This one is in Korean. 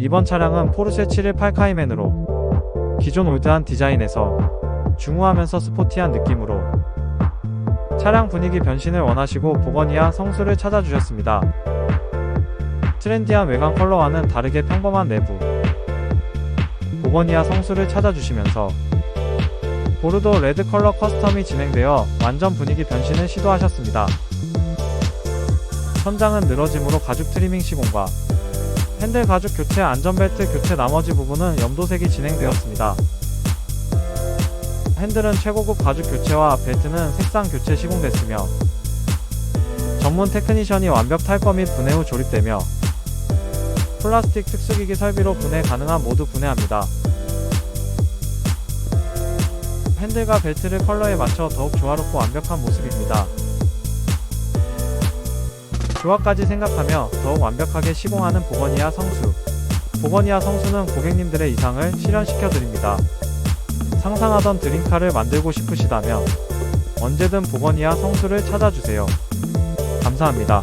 이번 차량은 포르쉐 718 카이맨으로 기존 올드한 디자인에서 중후하면서 스포티한 느낌으로 차량 분위기 변신을 원하시고 보거니아 성수를 찾아주셨습니다. 트렌디한 외관 컬러와는 다르게 평범한 내부 보거니아 성수를 찾아주시면서 보르도 레드 컬러 커스텀이 진행되어 완전 분위기 변신을 시도하셨습니다. 천장은 늘어짐으로 가죽 트리밍 시공과 핸들 가죽 교체 안전벨트 교체 나머지 부분은 염도색이 진행되었습니다. 핸들은 최고급 가죽 교체와 벨트는 색상 교체 시공됐으며 전문 테크니션이 완벽 탈거 및 분해 후 조립되며 플라스틱 특수기기 설비로 분해 가능한 모두 분해합니다. 핸들과 벨트를 컬러에 맞춰 더욱 조화롭고 완벽한 모습입니다. 조화까지 생각하며 더욱 완벽하게 시공하는 보거니아 성수. 보거니아 성수는 고객님들의 이상을 실현시켜 드립니다. 상상하던 드림카를 만들고 싶으시다면 언제든 보거니아 성수를 찾아주세요. 감사합니다.